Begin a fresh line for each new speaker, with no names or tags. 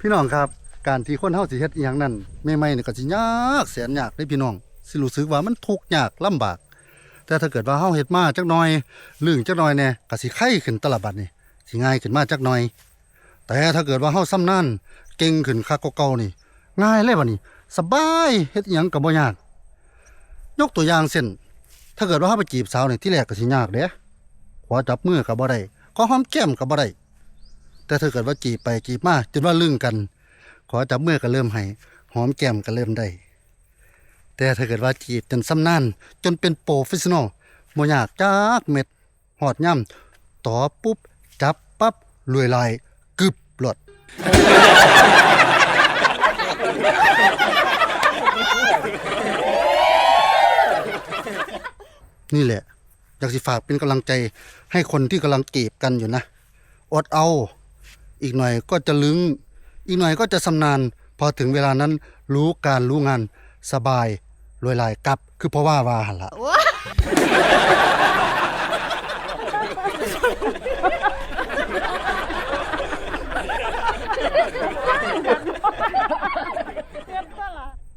พี่น้องครับ การที่คนเฮาสิเฮ็ดอีหยังนั่นใหม่ๆนี่ก็สิยากแสนยากเด้พี่น้อง สิรู้สึกว่ามันทุกข์ยากลำบาก แต่ถ้าเกิดว่าเฮาเฮ็ดมาจักหน่อยลึงจักหน่อยแน่ก็สิไข้ขึ้นตละบัดนี่สิง่ายขึ้นมาจักหน่อย แต่ถ้าเกิดว่าเฮาซ้ำนั่นเก่งขึ้นคักกว่าเก่านี่ ง่ายเลยบัดนี้ สบายเฮ็ดอีหยังก็บ่ยาก ยกตัวอย่างเช่นถ้าเกิดว่าเฮาไปจีบสาวนี่ที่แรกก็สิยากเด้ขอจับมือก็บ่ได้ขอหอมแก้มก็บ่ได้ แต่ถ้าเกิดว่าจีบไปจีบมาจนว่าลึงกัน ขอจับมือก็เริ่มให้หอมแก้มก็เริ่มได้แต่ถ้าเกิดว่าจีบจนซ้ำนานจนเป็นโปรเฟชชั่นอลบ่ยากจักเม็ดหอดย่ำต่อปุ๊บ จับปั๊บรวยลายกึบหลด นี่แหละ อยากสิฝากเป็นกำลังใจให้คนที่กำลังจีบกันอยู่นะ อดเอา อีกหน่อยก็จะลึง อีกหน่อยก็จะสำนาน พอถึงเวลานั้นรู้การรู้งานสบายรวยลายกลับ คือเพราะว่าว่าหันละ